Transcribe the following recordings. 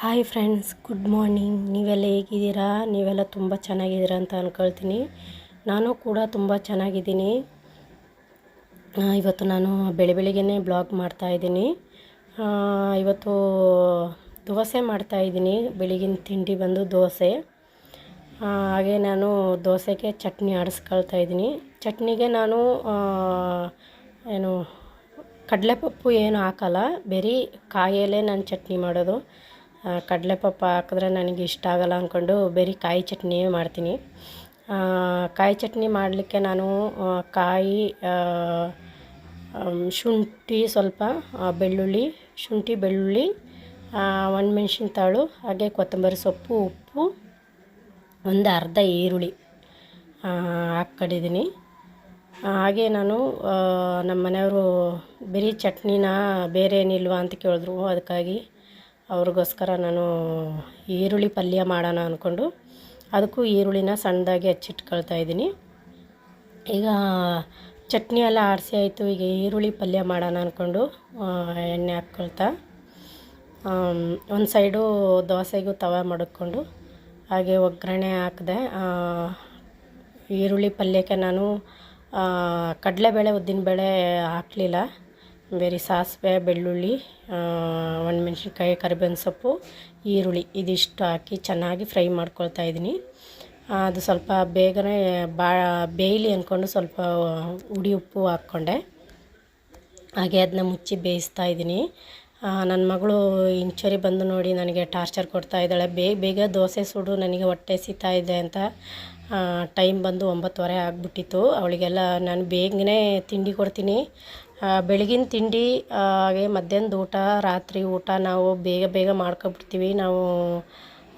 Hi friends good morning ನೀವೆಲ್ಲ ಹೇಗಿದ್ದೀರಾ? ನೀವೆಲ್ಲ ತುಂಬ ಚೆನ್ನಾಗಿದ್ದೀರಾ ಅಂತ ಅಂದ್ಕೊಳ್ತೀನಿ ನಾನು ಕೂಡ ತುಂಬ ಚೆನ್ನಾಗಿದ್ದೀನಿ. ಇವತ್ತು ನಾನು ಬೆಳೆ ಬೆಳಿಗ್ಗೆ ಬ್ಲಾಗ್ ಮಾಡ್ತಾಯಿದ್ದೀನಿ ಇವತ್ತು ದೋಸೆ ಮಾಡ್ತಾಯಿದ್ದೀನಿ ಬೆಳಗಿನ ತಿಂಡಿ ಬಂದು ದೋಸೆ. ಹಾಗೆ ನಾನು ದೋಸೆಗೆ ಚಟ್ನಿ ಆಡಿಸ್ಕೊಳ್ತಾ ಇದ್ದೀನಿ. ಚಟ್ನಿಗೆ ನಾನು ಏನು, ಕಡಲೆಪಪ್ಪು ಏನು ಹಾಕಲ್ಲ. ಬರೀ ಕಾಯಲ್ಲೇ ನಾನು ಚಟ್ನಿ ಮಾಡೋದು. ಆ, ಕಡಲೆಪಪ್ಪು ಹಾಕಿದ್ರೆ ನನಗೆ ಇಷ್ಟ ಆಗಲ್ಲ ಅಂದ್ಕೊಂಡು ಬರೀ ಕಾಯಿ ಚಟ್ನಿಯೇ ಮಾಡ್ತೀನಿ. ಕಾಯಿ ಚಟ್ನಿ ಮಾಡಲಿಕ್ಕೆ ನಾನು ಕಾಯಿ ಶುಂಠಿ ಸ್ವಲ್ಪ ಬೆಳ್ಳುಳ್ಳಿ ಶುಂಠಿ ಬೆಳ್ಳುಳ್ಳಿ ಒಣಮೆಣ್ಸಿನ ತಾಳು ಹಾಗೆ ಕೊತ್ತಂಬರಿ ಸೊಪ್ಪು ಉಪ್ಪು ಒಂದು ಅರ್ಧ ಈರುಳ್ಳಿ ಹಾಕ್ಕೊಂಡಿದ್ದೀನಿ. ಹಾಗೆ ನಾನು ನಮ್ಮ ಮನೆಯವರು ಬರೀ ಚಟ್ನಿನ ಬೇರೆ ಏನಿಲ್ವಾ ಅಂತ ಕೇಳಿದ್ರು ಅದಕ್ಕಾಗಿ ಅವ್ರಿಗೋಸ್ಕರ ನಾನು ಈರುಳ್ಳಿ ಪಲ್ಯ ಮಾಡೋಣ ಅಂದ್ಕೊಂಡು ಅದಕ್ಕೂ ಈರುಳ್ಳಿನ ಸಣ್ಣದಾಗಿ ಹಚ್ಚಿಟ್ಕೊಳ್ತಾ ಇದ್ದೀನಿ. ಈಗ ಚಟ್ನಿ ಎಲ್ಲ ಆರಿಸಿ ಆಯಿತು, ಈಗ ಈರುಳ್ಳಿ ಪಲ್ಯ ಮಾಡೋಣ ಅಂದ್ಕೊಂಡು ಎಣ್ಣೆ ಹಾಕ್ಕೊಳ್ತಾ ಒಂದು ಸೈಡು ದೋಸೆಗೂ ತವ ಮಡಕ್ಕೊಂಡು ಹಾಗೆ ಒಗ್ಗರಣೆ ಹಾಕಿದೆ ಈರುಳ್ಳಿ ಪಲ್ಯಕ್ಕೆ ನಾನು ಕಡಲೆಬೇಳೆ ಉದ್ದಿನಬೇಳೆ ಹಾಕಲಿಲ್ಲ. ಬೇರೆ ಸಾಸಿವೆ, ಬೆಳ್ಳುಳ್ಳಿ ಒಣಮೆಣ್ಸಿನ್ಕಾಯಿ, ಕರಿಬೇವಿನ ಸೊಪ್ಪು, ಈರುಳ್ಳಿ ಇದಿಷ್ಟು ಹಾಕಿ ಚೆನ್ನಾಗಿ ಫ್ರೈ ಮಾಡ್ಕೊಳ್ತಾ ಇದ್ದೀನಿ. ಅದು ಸ್ವಲ್ಪ ಬೇಗನೆ ಬಾ, ಬೇಯಲಿ ಅಂದ್ಕೊಂಡು ಸ್ವಲ್ಪ ಉಡಿ ಉಪ್ಪು ಹಾಕ್ಕೊಂಡೆ. ಹಾಗೆ ಅದನ್ನ ಮುಚ್ಚಿ ಬೇಯಿಸ್ತಾ ಇದ್ದೀನಿ. ನನ್ನ ಮಗಳು ಇಂಚರಿ ಬಂದು ನೋಡಿ ನನಗೆ ಟಾರ್ಚರ್ ಕೊಡ್ತಾ ಇದ್ದಾಳೆ. ಬೇಗ ಬೇಗ ದೋಸೆ ಸುಡು, ನನಗೆ ಹೊಟ್ಟೆ ಸೀತಾ ಇದೆ ಅಂತ ಟೈಮ್ ಬಂದು ಒಂಬತ್ತುವರೆ ಆಗಿಬಿಟ್ಟಿತ್ತು. ಅವಳಿಗೆಲ್ಲ ನಾನು ಬೇಗನೆ ತಿಂಡಿ ಕೊಡ್ತೀನಿ. ಬೆಳಗಿನ ತಿಂಡಿ ಹಾಗೆ ಮಧ್ಯಾಹ್ನದ ಊಟ, ರಾತ್ರಿ ಊಟ ನಾವು ಬೇಗ ಬೇಗ ಮಾಡ್ಕೊಬಿಡ್ತೀವಿ. ನಾವು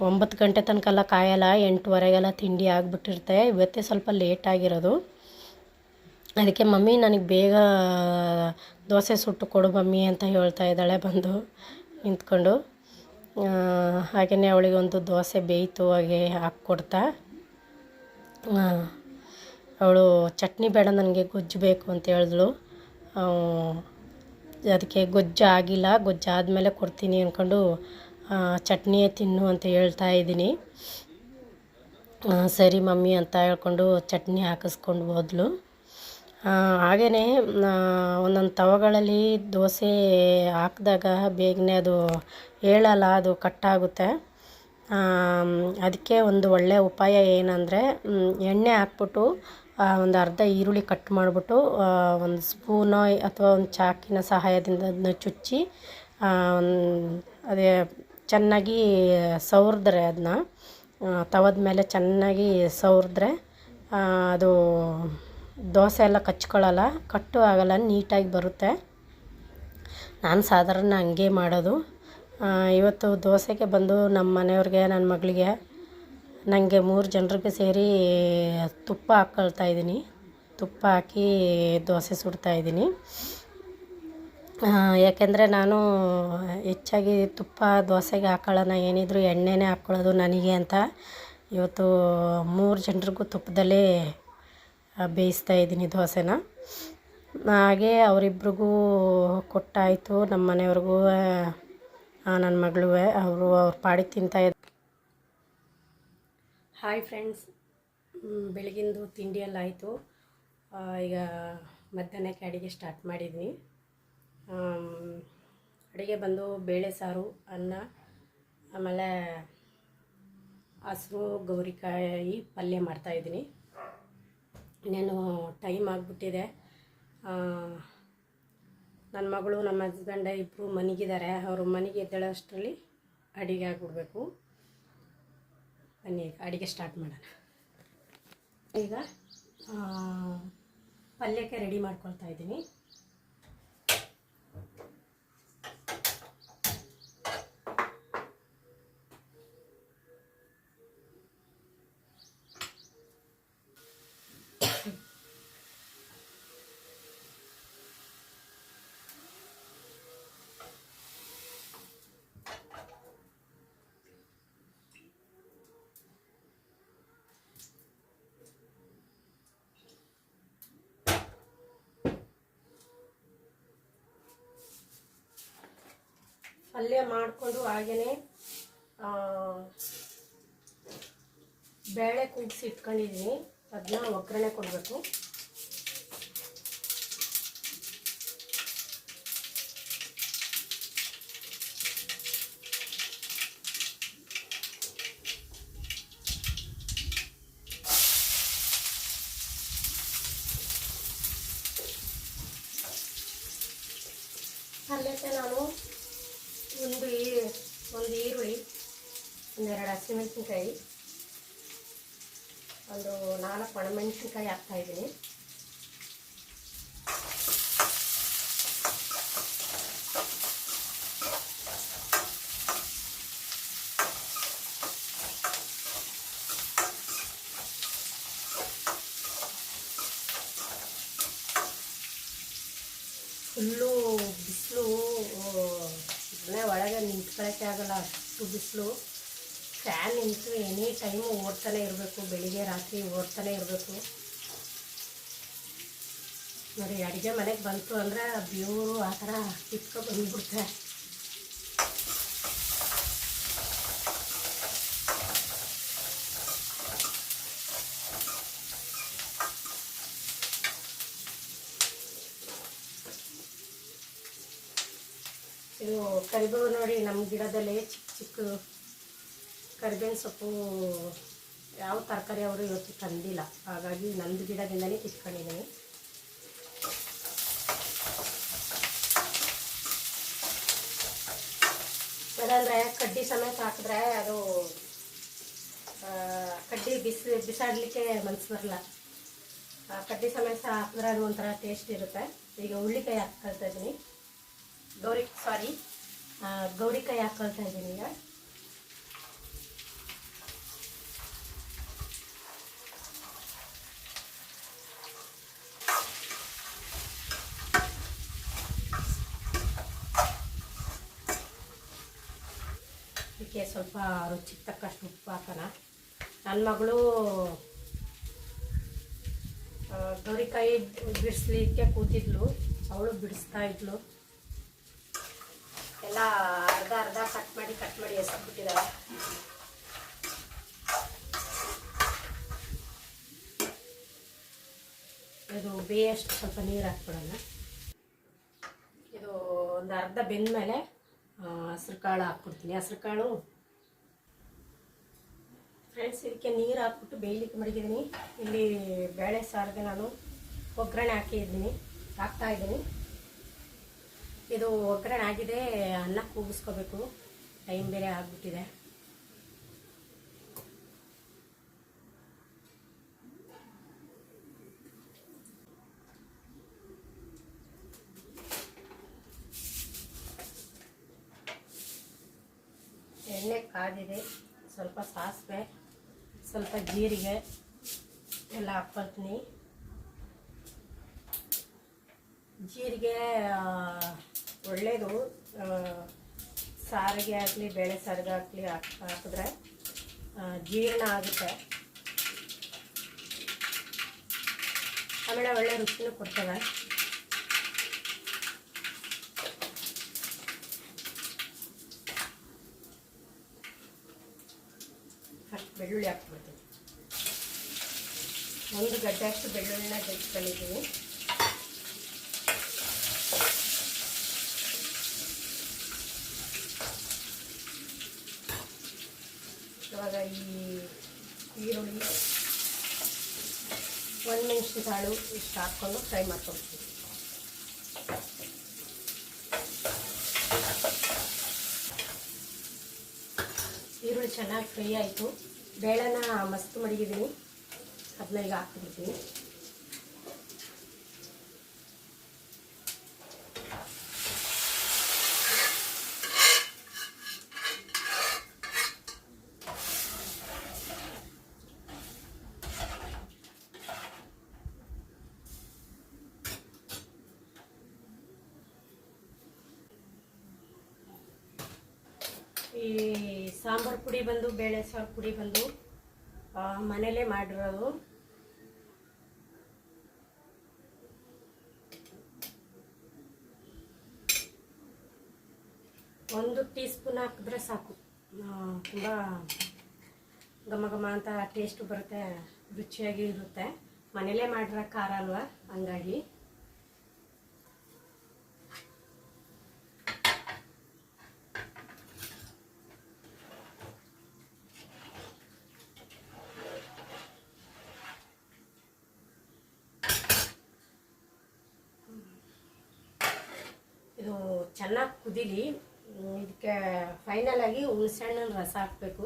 ಒಂಬತ್ತು ಗಂಟೆ ತನಕ ಕಾಯಲ್ಲ, ಎಂಟುವರೆಗೆಲ್ಲ ತಿಂಡಿ ಆಗಿಬಿಟ್ಟಿರುತ್ತೆ. ಇವತ್ತೇ ಸ್ವಲ್ಪ ಲೇಟ್ ಆಗಿರೋದು. ಅದಕ್ಕೆ ಮಮ್ಮಿ ನನಗೆ ಬೇಗ, ದೋಸೆ ಸುಟ್ಟು ಕೊಡು ಮಮ್ಮಿ ಅಂತ ಹೇಳ್ತಾ ಇದ್ದಾಳೆ ಬಂದು ನಿಂತ್ಕೊಂಡು. ಹಾಗೆಯೇ ಅವಳಿಗೆ ಒಂದು ದೋಸೆ ಬೇಯಿತು, ಹಾಗೆ ಹಾಕ್ಕೊಡ್ತಾ. ಅವಳು ಚಟ್ನಿ ಬೇಡ, ನನಗೆ ಗೊಜ್ಜು ಬೇಕು ಅಂತ ಹೇಳಿದ್ಳು. ಅದಕ್ಕೆ ಗೊಜ್ಜು ಆಗಿಲ್ಲ, ಗೊಜ್ಜು ಆದಮೇಲೆ ಕೊಡ್ತೀನಿ ಅಂದ್ಕೊಂಡು ಚಟ್ನಿ ತಿನ್ನು ಅಂತ ಹೇಳ್ತಾ ಇದ್ದೀನಿ. ಸರಿ ಮಮ್ಮಿ ಅಂತ ಹೇಳ್ಕೊಂಡು ಚಟ್ನಿ ಹಾಕಿಸ್ಕೊಂಡು ಹೋದ್ಲು. ಹಾಗೆಯೇ ಒಂದೊಂದು ತವಗಳಲ್ಲಿ ದೋಸೆ ಹಾಕಿದಾಗ ಬೇಗನೆ ಅದು ಹೇಳಲ್ಲ, ಅದು ಕಟ್ಟಾಗುತ್ತೆ. ಅದಕ್ಕೆ ಒಂದು ಒಳ್ಳೆಯ ಉಪಾಯ ಏನಂದರೆ ಎಣ್ಣೆ ಹಾಕ್ಬಿಟ್ಟು ಒಂದು ಅರ್ಧ ಈರುಳ್ಳಿ ಕಟ್ ಮಾಡಿಬಿಟ್ಟು ಒಂದು ಸ್ಪೂನೋ ಅಥವಾ ಒಂದು ಚಾಕಿನ ಸಹಾಯದಿಂದ ಅದನ್ನ ಚುಚ್ಚಿ ಅದೇ ಚೆನ್ನಾಗಿ ಸವರಿದ್ರೆ ಅದನ್ನ ತವದ ಮೇಲೆ ಚೆನ್ನಾಗಿ ಸವರಿದ್ರೆ ಅದು ದೋಸೆ ಎಲ್ಲ ಕಚ್ಕೊಳ್ಳಲ್ಲ, ಕಟ್ಟು ಆಗಲ್ಲ, ನೀಟಾಗಿ ಬರುತ್ತೆ. ನಾನು ಸಾಧಾರಣ ಹಂಗೆ ಮಾಡೋದು. ಇವತ್ತು ದೋಸೆಗೆ ಬಂದು ನಮ್ಮ ಮನೆಯವ್ರಿಗೆ ನನ್ನ ಮಗಳಿಗೆ ನನಗೆ ಮೂರು ಜನರಿಗೆ ಸೇರಿ ತುಪ್ಪ ಹಾಕ್ಕೊಳ್ತಾ ಇದ್ದೀನಿ. ತುಪ್ಪ ಹಾಕಿ ದೋಸೆ ಸುಡ್ತಾ ಇದ್ದೀನಿ. ಯಾಕೆಂದರೆ ನಾನು ಹೆಚ್ಚಾಗಿ ತುಪ್ಪ ದೋಸೆಗೆ ಹಾಕೊಳ್ಳೋಣ, ಏನಿದ್ರು ಎಣ್ಣೆನೇ ಹಾಕ್ಕೊಳ್ಳೋದು ನನಗೆ ಅಂತ ಇವತ್ತು ಮೂರು ಜನರಿಗೂ ತುಪ್ಪದಲ್ಲೇ ಬೇಯಿಸ್ತಾ ಇದ್ದೀನಿ ದೋಸೆನ. ಹಾಗೆ ಅವರಿಬ್ರಿಗೂ ಕೊಟ್ಟಾಯಿತು ನಮ್ಮ ಮನೆಯವ್ರಿಗೂ ನನ್ನ ಮಗಳುವೆ, ಅವರು ಅವ್ರ ಪಾಡಿಗೆ ತಿಂತಾ ಇದ್ದ ಹಾಯ್ ಫ್ರೆಂಡ್ಸ್ ಬೆಳಗಿಂದು ತಿಂಡಿ ಎಲ್ಲ ಆಯಿತು ಈಗ ಮಧ್ಯಾಹ್ನಕ್ಕೆ ಅಡುಗೆ ಸ್ಟಾರ್ಟ್ ಮಾಡಿದ್ದೀನಿ ಅಡುಗೆ ಬಂದು ಬೇಳೆ ಸಾರು, ಅನ್ನ, ಆಮೇಲೆ ಹಸಿರು, ಗೌರಿಕಾಯಿ ಪಲ್ಯ ಮಾಡ್ತಾಯಿದ್ದೀನಿ ಇನ್ನೇನು ಟೈಮ್ ಆಗಿಬಿಟ್ಟಿದೆ. ನನ್ನ ಮಗಳು, ನಮ್ಮ ಹಸ್ಬೆಂಡ ಇಬ್ಬರು ಮನೆಗಿದ್ದಾರೆ. ಅವರು ಮನೆಗೆ ಎದ್ದೇಳೋಷ್ಟರಲ್ಲಿ ಅಡುಗೆ ಆಗಿಬಿಡ್ಬೇಕು. ಬನ್ನಿ ಅಡುಗೆ ಸ್ಟಾರ್ಟ್ ಮಾಡೋಣ. ಈಗ ಪಲ್ಯಕ್ಕೆ ರೆಡಿ ಮಾಡ್ಕೊಳ್ತಾ ಇದ್ದೀನಿ. ಪಲ್ಯ ಮಾಡಿಕೊಂಡು ಹಾಗೆಯೇ ಆ, ಬೇಳೆ ಕೂಗಿಸಿ ಇಟ್ಕೊಂಡಿದ್ದೀನಿ. ಅದನ್ನ ಒಗ್ಗರಣೆ ಕೊಡಬೇಕು. ಅಲ್ಲೇ ನಾನು ಒಂದು ಈ ಒಂದು ಈರುಳ್ಳಿ ಒಂದೆರಡು ಹಸಿಮೆಣಸಿನ್ಕಾಯಿ ಒಂದು ನಾಲ್ಕು ಒಣಮೆಣಸಿನ್ಕಾಯಿ ಹಾಕ್ತಾಯಿದ್ದೀನಿ ಅಷ್ಟು ಬಿಸಿಲು. ಫ್ಯಾನ್ ನಿಂತು ಎನಿ ಟೈಮು ಓಡ್ತಾನೆ ಇರಬೇಕು, ಬೆಳಿಗ್ಗೆ ರಾತ್ರಿ ಓಡ್ತಾನೆ ಇರಬೇಕು. ನೋಡಿ, ಅಡುಗೆ ಮನೆಗೆ ಬಂತು ಅಂದರೆ ಬೇವರು ಆ ಥರ ಕಿತ್ಕೊ ಬಂದ್ಬಿಡ್ತಾರೆ ಇದು ಕರಿಬೇವು ನೋಡಿ ನಮ್ಮ ಗಿಡದಲ್ಲೇ ಚಿಕ್ಕ ಚಿಕ್ಕ ಕರಿಬೇವಿನ ಸೊಪ್ಪು ಯಾವ ತರಕಾರಿ ಅವರು ಇವತ್ತು ತಂದಿಲ್ಲ. ಹಾಗಾಗಿ ನಂದು ಗಿಡದಿಂದನೇ ಕಿತ್ಕೊಂಡಿದ್ದೀನಿ. ಅದಂದರೆ ಕಡ್ಡಿ ಸಮೇತ ಹಾಕಿದ್ರೆ ಅದು ಕಡ್ಡಿ ಬಿಸಿ, ಬಿಸಾಡಲಿಕ್ಕೆ ಮನ್ಸು ಬರಲ್ಲ. ಕಡ್ಡಿ ಸಮೇತ ಹಾಕಿದ್ರೆ ಅದು ಒಂಥರ ಟೇಸ್ಟ್ ಇರುತ್ತೆ. ಈಗ ಹುಳ್ಳಿಕಾಯಿ ಹಾಕ್ಕೊಳ್ತಾ ಇದ್ದೀನಿ. ಗೌರಿ ಸಾರಿ ಗೌರಿಕಾಯಿ ಹಾಕೊಳ್ತಾ ಇದ್ದೀನಿ ಈಗ. ಇದಕ್ಕೆ ಸ್ವಲ್ಪ ರುಚಿಗೆ ತಕ್ಕಷ್ಟು ಉಪ್ಪು ಹಾಕೋಣ. ನನ್ನ ಮಗಳು ಗೌರಿಕಾಯಿ ಬಿಡಿಸ್ಲಿಕ್ಕೆ ಕೂತಿದ್ಲು. ಅವಳು ಬಿಡಿಸ್ತಾ ಇದ್ಲು. ಎಲ್ಲ ಅರ್ಧ ಅರ್ಧ ಕಟ್ ಮಾಡಿ ಕಟ್ ಮಾಡಿ ಎಸ್ಬಿಟ್ಟಿದ್ದಾಳೆ ಇದು ಬೇಯಷ್ಟು ಸ್ವಲ್ಪ ನೀರು ಹಾಕ್ಬಿಡೋಣ. ಇದು ಒಂದು ಅರ್ಧ ಬೆಂದಮೇಲೆ ಹಸ್ರು ಕಾಳು ಹಾಕ್ಬಿಡ್ತೀನಿ. ಹಸ್ರು ಕಾಳು. ಫ್ರೆಂಡ್ಸ್ ಇದಕ್ಕೆ ನೀರು ಹಾಕ್ಬಿಟ್ಟು ಬೇಯಲಿಕ್ಕೆ ಮಡಗಿದ್ದೀನಿ. ಇಲ್ಲಿ ಬೇಳೆ ಸಾರಿಗೆ ನಾನು ಒಗ್ಗರಣೆ ಹಾಕಿದ್ದೀನಿ ಹಾಕ್ತಾ ಇದ್ದೀನಿ. ಇದು ಒಗ್ಗರಣೆ ಆಗಿದೆ, ಅನ್ನ ಕೂಗಿಸ್ಕೋಬೇಕು. ಟೈಮ್ ಬೇರೆ ಆಗಿಬಿಟ್ಟಿದೆ. ಎಣ್ಣೆ ಕಾದಿದೆ, ಸ್ವಲ್ಪ ಸಾಸಿವೆ, ಸ್ವಲ್ಪ ಜೀರಿಗೆ, ಎಲ್ಲ ಹಾಕ್ಕೊಳ್ತೀನಿ ಜೀರಿಗೆ ಒಳ್ಳೆಯದು ಸಾರಿಗೆ ಆಗಲಿ, ಬೇಳೆ ಸಾರಿಗೆ ಆಗಲಿ ಹಾಕಿದ್ರೆ ಜೀರ್ಣ ಆಗುತ್ತೆ. ಆಮೇಲೆ ಒಳ್ಳೆ ರುಚಿನೂ ಕೊಡ್ತವೆ. ಬೆಳ್ಳುಳ್ಳಿ ಹಾಕ್ಬಿಡ್ತೀನಿ. ಒಂದು ಗಡ್ಡೆ ಅಷ್ಟು ಬೆಳ್ಳುಳ್ಳಿನ ತೆಗೆದುಕೊಂಡಿದ್ದೀನಿ ಇವಾಗ ಈ ಈರುಳ್ಳಿ ಮೆಣಸಿನ ಕಾಳು ಇಷ್ಟು ಹಾಕ್ಕೊಂಡು ಫ್ರೈ ಮಾಡ್ಕೊಳ್ತೀನಿ ಈರುಳ್ಳಿ ಚೆನ್ನಾಗಿ ಫ್ರೈ ಆಯಿತು. ಬೇಳೆನ ಮಸ್ತ್ ಮಡಗಿದ್ದೀನಿ. ಅದನ್ನ ಈಗ ಹಾಕ್ಬಿಡ್ತೀನಿ ಈ ಸಾಂಬಾರು ಪುಡಿ ಬಂದು, ಬೇಳೆ ಸಾರು ಪುಡಿ ಬಂದು ಮನೇಲೇ ಮಾಡಿರೋದು. ಒಂದು ಟೀ ಸ್ಪೂನ್ ಹಾಕಿದ್ರೆ ಸಾಕು. ತುಂಬ ಘಮ ಘಮ ಅಂತ ಟೇಸ್ಟು ಬರುತ್ತೆ, ರುಚಿಯಾಗಿ ಇರುತ್ತೆ. ಮನೇಲೇ ಮಾಡಿರೋ ಖಾರ ಅಲ್ವಾ? ಹಂಗಾಗಿ. ಇದು ಚೆನ್ನಾಗಿ ಕುದೀಲಿ ಇದಕ್ಕೆ ಫೈನಲಾಗಿ ಹುಣಸೆಹಣ್ಣಿನ ರಸ ಹಾಕಬೇಕು.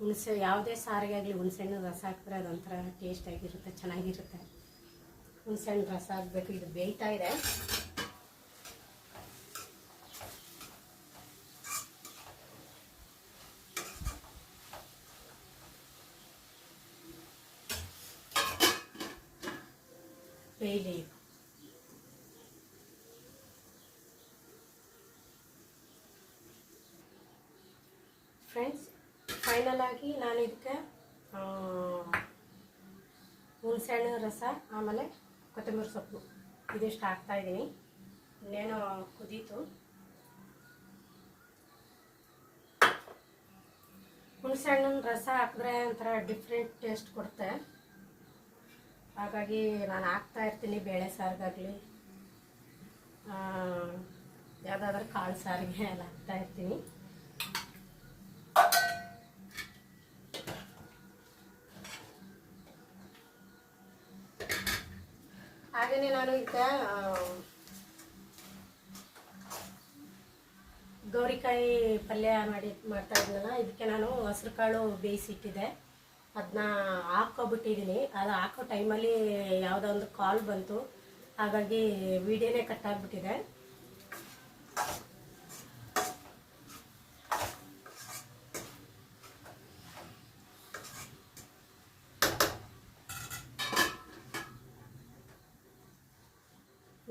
ಹುಣಸೆ, ಯಾವುದೇ ಸಾರಿಗೆ ಆಗಲಿ ಹುಣಸೆಹಣ್ಣಿನ ರಸ ಹಾಕಿದ್ರೆ ಅದೊಂಥರ ಟೇಸ್ಟ್ ಆಗಿರುತ್ತೆ, ಚೆನ್ನಾಗಿರುತ್ತೆ. ಹುಣಸೆಹಣ್ಣು ರಸ ಹಾಕಬೇಕು, ಇದು ಬೇಯ್ತಾ ಇದೆ. ಬೇಯಲಿ ಇದು ಫ್ರೆಂಡ್ಸ್ ಆಗಿ ನಾನು ಇದಕ್ಕೆ ಹುಣಸೆಹಣ್ಣು, ರಸ, ಆಮೇಲೆ ಕೊತ್ತಂಬರಿ ಸೊಪ್ಪು ಇದಿಷ್ಟು ಹಾಕ್ತಾ ಇದ್ದೀನಿ. ಇನ್ನೇನು ಕುದೀತು. ಹುಣಸೆಹಣ್ಣಿನ ರಸ ಹಾಕಿದ್ರೆ ಒಂಥರ ಡಿಫ್ರೆಂಟ್ ಟೇಸ್ಟ್ ಕೊಡುತ್ತೆ. ಹಾಗಾಗಿ ನಾನು ಹಾಕ್ತಾ ಇರ್ತೀನಿ ಬೇಳೆ ಸಾರಿಗಾಗಲಿ ಯಾವುದಾದ್ರೂ ಕಾಳು ಸಾರಿಗೆ ಎಲ್ಲ ಹಾಕ್ತಾ ಹಾಗೆಯೇ ನಾನು ಈಗ ಗೌರಿಕಾಯಿ ಪಲ್ಯ ಮಾಡಿ, ಮಾಡ್ತಾ ಇದ್ನಲ್ಲ, ಇದಕ್ಕೆ ನಾನು ಹಸ್ರು ಕಾಳು ಬೇಯಿಸಿಟ್ಟಿದ್ದೆ. ಅದನ್ನ ಹಾಕ್ಕೊಬಿಟ್ಟಿದ್ದೀನಿ ಅದು ಹಾಕೋ ಟೈಮಲ್ಲಿ ಯಾವುದೋ ಒಂದು ಕಾಲ್ ಬಂತು. ಹಾಗಾಗಿ ವಿಡಿಯೋನೇ ಕಟ್ ಆಗಿಬಿಟ್ಟಿದೆ.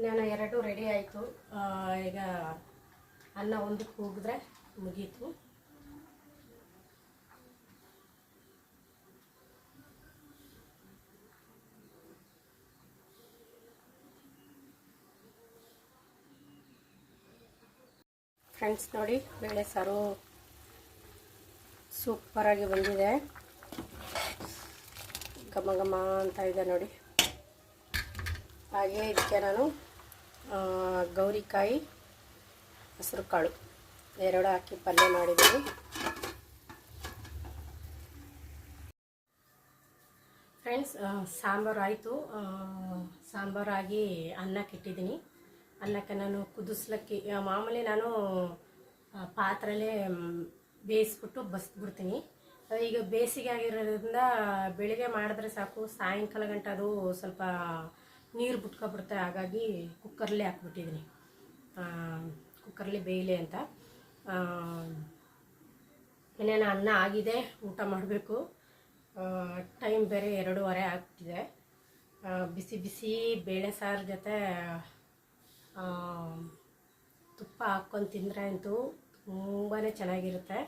ನಾನು ಎರಡು ರೆಡಿ ಆಯಿತು. ಈಗ ಅನ್ನ ಒಂದು ಕೂಗಿದ್ರೆ ಮುಗೀತು. ಫ್ರೆಂಡ್ಸ್ ನೋಡಿ, ಬೇಳೆ ಸಾರು ಸೂಪರಾಗಿ ಬಂದಿದೆ. ಘಮ ಘಮ ಅಂತ ಇದೆ ನೋಡಿ. ಹಾಗೆ ಇದಕ್ಕೆ ನಾನು ಗೌರಿಕಾಯಿ ಹಸಿರು ಕಾಳು ಎರಡು ಹಾಕಿ ಪಲ್ಯ ಮಾಡಿದ್ದೀನಿ ಫ್ರೆಂಡ್ಸ್ ಸಾಂಬಾರು ಆಯಿತು. ಸಾಂಬಾರಾಗಿ ಅನ್ನಕ್ಕೆ ಇಟ್ಟಿದ್ದೀನಿ. ಅನ್ನಕ್ಕೆ ನಾನು ಕುದಿಸ್ಲಕ್ಕಿ ಮಾಮೂಲಿ ನಾನು ಪಾತ್ರಲೇ ಬೇಯಿಸ್ಬಿಟ್ಟು ಬಸ್ಬಿಡ್ತೀನಿ. ಈಗ ಬೇಸಿಗೆ ಆಗಿರೋದ್ರಿಂದ ಬೆಳಿಗ್ಗೆ ಮಾಡಿದ್ರೆ ಸಾಕು, ಸಾಯಂಕಾಲ ಗಂಟೆ ಅದು ಸ್ವಲ್ಪ ನೀರು ಬಿಟ್ಕೊಬಿಡುತ್ತೆ ಹಾಗಾಗಿ ಕುಕ್ಕರ್ಲೇ ಹಾಕ್ಬಿಟ್ಟಿದ್ದೀನಿ. ಕುಕ್ಕರ್ಲಿ ಬೇಯಲಿ ಅಂತ. ಇನ್ನೇನು ಅನ್ನ ಆಗಿದೆ, ಊಟ ಮಾಡಬೇಕು. ಟೈಮ್ ಬೇರೆ ಎರಡೂವರೆ ಆಗ್ತಿದೆ. ಬಿಸಿ ಬಿಸಿ ಬೇಳೆ ಸಾರು ಜೊತೆ ತುಪ್ಪ ಹಾಕ್ಕೊಂಡು ತಿಂದರೆ ಅಂತೂ ತುಂಬಾ ಚೆನ್ನಾಗಿರುತ್ತೆ.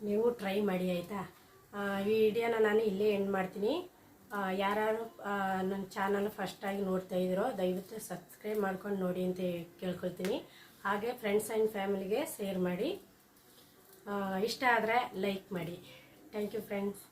ನೀವು ಟ್ರೈ ಮಾಡಿ, ಆಯಿತಾ? ವಿಡಿಯೋನ ನಾನು ಇಲ್ಲೇ ಎಂಡ್ ಮಾಡ್ತೀನಿ. ಆ, ನನ್ನ ಚಾನಲ್ ಫಸ್ಟಾಗಿ ನೋಡ್ತಾ ಇದ್ರೋ ದಯವಿಟ್ಟು ಸಬ್ಸ್ಕ್ರೈಬ್ ಮಾಡ್ಕೊಂಡು ನೋಡಿ ಅಂತ ಕೇಳ್ಕೊಳ್ತೀನಿ. ಹಾಗೆ ಫ್ರೆಂಡ್ಸ್ ಆ್ಯಂಡ್ ಫ್ಯಾಮಿಲಿಗೆ ಶೇರ್ ಮಾಡಿ. ಇಷ್ಟ ಆದರೆ ಲೈಕ್ ಮಾಡಿ. Thank you friends